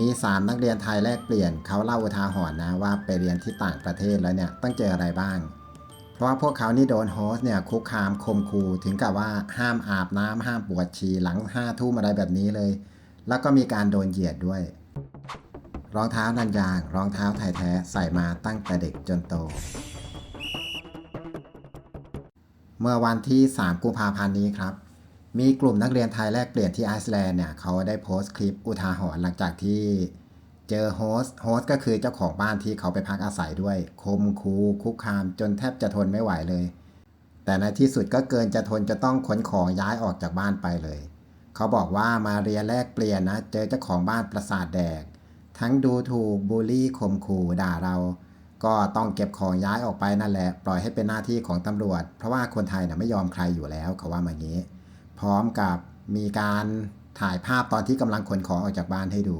มีสามนักเรียนไทยแลกเปลี่ยนเขาเล่าอุทาหรณ์นะว่าไปเรียนที่ต่างประเทศแล้วเนี่ยต้องเจออะไรบ้าง เพราะว่าพวกเขานี่โดนโฮสเนี่ยคุกคามคมคูถึงกับว่าห้ามอาบน้ำห้ามปวดฉี่หลังห้าทุ่มอะไรแบบนี้เลย แล้วก็มีการโดนเหยียดด้วย รองเท้านันยาง รองเท้าไทยแท้ใส่มาตั้งแต่เด็กจนโต เมื่อวันที่ 3 กุมภาพันธ์นี้ครับ มีกลุ่มนักเรียนไทยแลกเปลี่ยนที่ไอซ์แลนด์เนี่ยเขาได้โพสต์คลิปอุทาหรณ์หลังจากที่เจอโฮสต์โฮสต์ก็คือเจ้าของบ้านที่เขาไปพักอาศัยด้วย คมคูคุกคามจนแทบจะทนไม่ไหวเลย แต่ในที่สุดก็เกินจะทนจะต้องขนของย้ายออกจากบ้านไปเลย เขาบอกว่ามาเรียนแลกเปลี่ยนนะ เจอเจ้าของบ้านประสาทแดก ทั้งดูถูกบูลลี่ข่มขู่ด่าเรา ก็ต้องเก็บของย้ายออกไปนั่นแหละ ปล่อยให้เป็นหน้าที่ของตำรวจ เพราะว่าคนไทยน่ะไม่ยอมใครอยู่แล้วเขาว่ามาอย่างนี้ พร้อมกับมีการถ่ายภาพตอนที่กำลังขนของออกจากบ้านให้ดู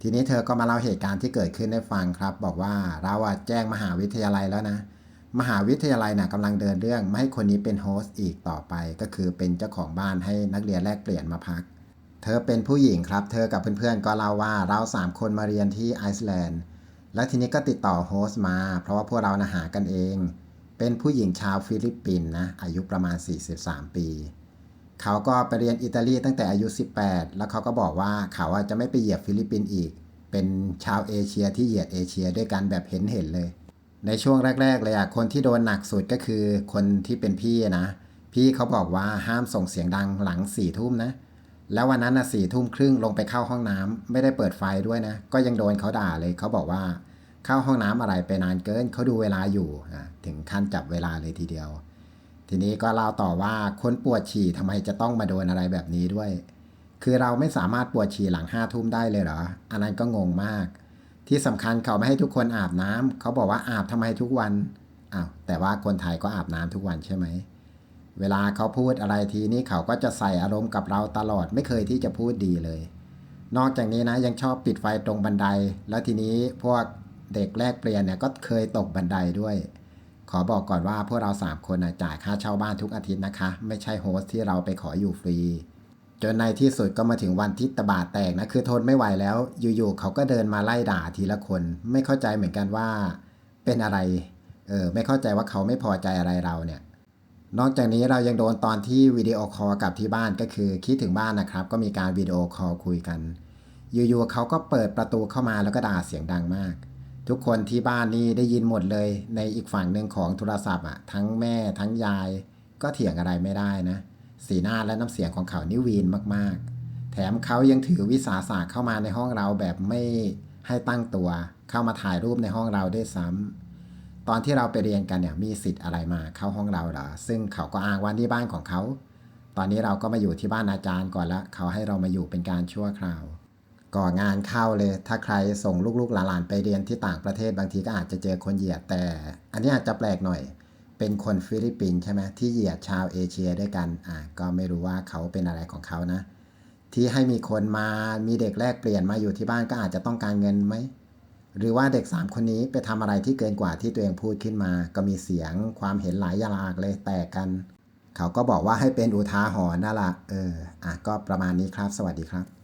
ทีนี้เธอก็มาเล่าเหตุการณ์ที่เกิดขึ้นให้ฟังครับ บอกว่าเราอะแจ้งมหาวิทยาลัยแล้วนะ มหาวิทยาลัยน่ะกำลังเดินเรื่องไม่ให้คนนี้เป็นโฮสต์อีกต่อไป ก็คือเป็นเจ้าของบ้านให้นักเรียนแลกเปลี่ยนมาพัก เธอเป็นผู้หญิงครับ เธอกับเพื่อนๆก็เล่าว่าเราสามคนมาเรียนที่ไอซ์แลนด์แล้วทีนี้ก็ติดต่อโฮสต์มา เพราะว่าพวกเรานะหากันเอง เป็นผู้หญิงชาวฟิลิปปินส์นะอายุประมาณ 43 ปี เขาก็ไปเรียนอิตาลีตั้งแต่อายุ 18 แล้วเขาก็บอกว่าเขาจะไม่ไปเหยียบฟิลิปปินส์อีก เป็นชาวเอเชียที่เหยียดเอเชียด้วยกันแบบเห็นเห็นเลย ในช่วงแรก ๆ เลยอะคนที่โดนหนักสุดก็คือคนที่เป็นพี่นะ พี่เขาบอกว่าห้ามส่งเสียงดังหลังสี่ทุ่มนะ แล้ววันนั้นนะสี่ทุ่มครึ่งลงไปเข้าห้องน้ำไม่ได้เปิดไฟด้วยนะ ก็ยังโดนเขาด่าเลยเขาบอกว่าเข้าห้องน้ำอะไรไปนานเกินเขาดูเวลาอยู่อะถึงขั้นจับเวลาเลยทีเดียว ทีนี้ก็เล่าต่อว่าคนปวดฉี่ทำไมจะต้องมาโดนอะไรแบบนี้ด้วย คือเราไม่สามารถปวดฉี่หลังห้าทุ่มได้เลยเหรอ อันนั้นก็งงมาก ที่สำคัญเขาไม่ให้ทุกคนอาบน้ำเขาบอกว่าอาบทำไมทุกวันอ้าวแต่ว่าคนไทยก็อาบน้ำทุกวันใช่ไหมเวลาเขาพูดอะไรทีนี้เขาก็จะใส่อารมณ์กับเราตลอดไม่เคยที่จะพูดดีเลย นอกจากนี้นะยังชอบปิดไฟตรงบันได แล้วทีนี้พวกเด็กแลกเปลี่ยนเนี่ยก็เคยตกบันไดด้วย ขอบอกก่อนว่าพวกเราสามคนจ่ายค่าเช่าบ้านทุกอาทิตย์นะคะ ไม่ใช่โฮสที่เราไปขออยู่ฟรี จนในที่สุดก็มาถึงวันที่ตบาดแตกนะ คือทนไม่ไหวแล้ว อยู่ๆเขาก็เดินมาไล่ด่าทีละคน ไม่เข้าใจเหมือนกันว่า เป็นอะไร เออไม่เข้าใจว่าเขาไม่พอใจอะไรเราเนี่ย นอกจากนี้เรายังโดนตอนที่วิดีโอคอลกับที่บ้านก็คือคิดถึงบ้านนะครับ ก็มีการวิดีโอคอลคุยกัน อยู่ๆเขาก็เปิดประตูเข้ามาแล้วก็ด่าเสียงดังมาก ทุกคนที่บ้านนี่ได้ยินหมดเลย ในอีกฝั่งหนึ่งของโทรศัพท์อะทั้งแม่ทั้งยาย ก็เถียงอะไรไม่ได้นะ สีหน้าและน้ำเสียงของเขานี่วีนมากๆ แถมเขายังถือวิสาสะเข้ามาในห้องเราแบบไม่ให้ตั้งตัว เข้ามาถ่ายรูปในห้องเราด้วยซ้ำตอนที่เราไปเรียนกันเนี่ยมีสิทธิ์อะไรมาเข้าห้องเราเหรอซึ่งเขาก็อ้างว่านี่บ้านของเขา ตอนนี้เราก็มาอยู่ที่บ้านอาจารย์ก่อนละเขาให้เรามาอยู่เป็นการชั่วคราว ก่องานเข้าเลย ถ้าใครส่งลูกๆหลานๆไปเรียนที่ต่างประเทศบางทีก็อาจจะเจอคนเหยียดแต่ อันนี้อาจจะแปลกหน่อย เป็นคนฟิลิปปินส์ใช่ไหมที่เหยียดชาวเอเชียด้วยกันอะก็ไม่รู้ว่าเขาเป็นอะไรของเขานะ ที่ให้มีคนมามีเด็กแลกเปลี่ยนมาอยู่ที่บ้านก็อาจจะต้องการเงินไหมหรือว่าเด็กสามคนนี้ไปทำอะไรที่เกินกว่าที่ตัวเองพูดขึ้นมา ก็มีเสียงความเห็นหลายอย่างเลยแตกกัน เขาก็บอกว่าให้เป็นอุทาหรณ์นั่นละเอออะก็ประมาณนี้ครับ สวัสดีครับ